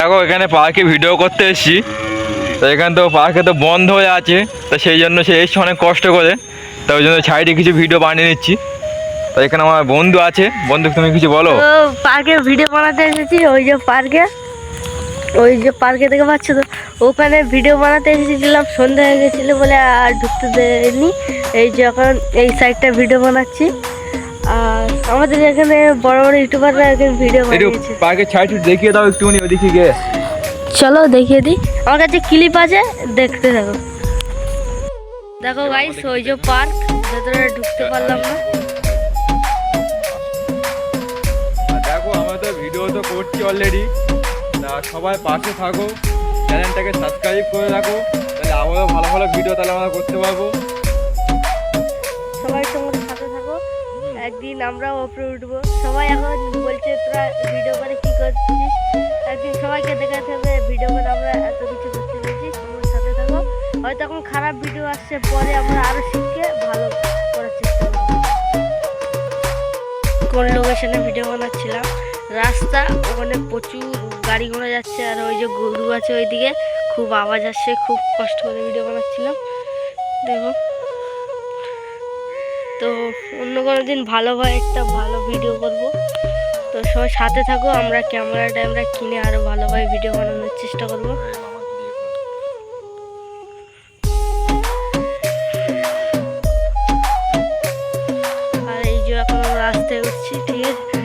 দেখো, এখানে পার্কে ভিডিও করতে এসেছি। তো এখানে তো পার্কে তো বন্ধ হয়ে আছে, তো সেই জন্য সে এসছে অনেক কষ্ট করে। তো ওই জন্য সাইডে কিছু ভিডিও বানিয়ে নিচ্ছি। তো এখানে আমার বন্ধু আছে। বন্ধু, তুমি কিছু বলো? পার্কে ভিডিও বানাতে এসেছি, ওই যে পার্কে ওই যে পার্কে দেখে পাচ্ছ তো, ওখানে ভিডিও বানাতে এসেছিলাম সন্ধ্যা হয়ে গেছিল বলে আর ঢুকতে দেয়নি। এই যে এখন এই সাইডটা ভিডিও বানাচ্ছি। আর আমাদের এখানে বড় বড় ইউটিউবাররা এখানে ভিডিও বানিয়েছে। পার্কের সাইড দেখিয়ে দাও একটুখানি ওদিকে গিয়ে। চলো দেখিয়ে দিই। আমার কাছে ক্লিপ আছে দেখতে থাকো। দেখো গাইস ওই যে পার্ক ভেতরে ঢুকতে পারলাম না। দেখো আমরা তো ভিডিও তো করছি অলরেডি সবাই পাশে থাকো। চ্যানেলটাকে সাবস্ক্রাইব করে রাখো। তাহলে আবারও ভালো ভালো ভিডিও তাহলে আমরা করতে পারব। একদিন আমরাও ওপরে উঠবো। সবাই এখন বলছে, তোরা ভিডিও করে কি করছিস? একদিন সবাইকে দেখাতে হবে ভিডিও করে আমরা এত কিছু করতে পেরেছি, তোমার সাথে থাকো। হয়তো এখন খারাপ ভিডিও আসছে, পরে আমরা আরও শিখে ভালো করার চেষ্টা কোন লোকেশনে ভিডিও বানাচ্ছিলাম? রাস্তা, ওখানে প্রচুর গাড়ি ঘোড়া যাচ্ছে, আর ওই যে গরু আছে ওইদিকে। খুব আওয়াজ আসছে, খুব কষ্ট করে ভিডিও বানাচ্ছিলাম। দেখো। তো অন্য কোনো দিন ভালোভাবে একটা ভালো ভিডিও করব। তো সবাই সাথে থাকো, আমরা ক্যামেরাটা আমরা কিনে আরও ভালোভাবে ভিডিও বানানোর চেষ্টা করব। আর এই যে এখন আমরা রাস্তায় উঠছি, ঠিক আছে?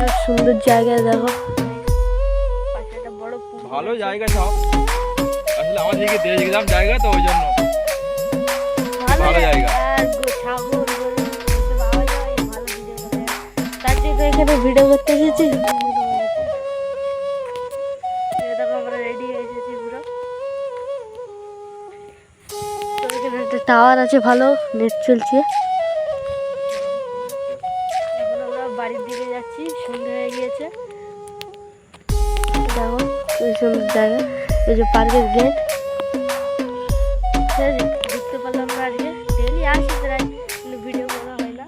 আর সুন্দর জায়গা, দেখো। ভালো জায়গা সব। আসলে আমাদের দিকে দেখলাম জায়গা তো ওই জন্য। ভালো জায়গা। এখানে ভিডিও করতে এসেছি। আমরা হয়ে টাওয়ার আছে ভালো নেট চলছে। এখন আমরা বাড়ির দিকে যাচ্ছি সন্ধ্যা হয়ে গিয়েছে। সুন্দর জায়গা। এই যে পার্কের গেট দেখতে পারলাম না আজকে ডেলি আসি প্রায়, কিন্তু ভিডিও করা হয় না।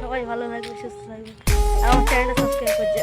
সবাই ভালো থাকবে, সুস্থ থাকবে। আমার চ্যানেলটা সাবস্ক্রাইব করছে।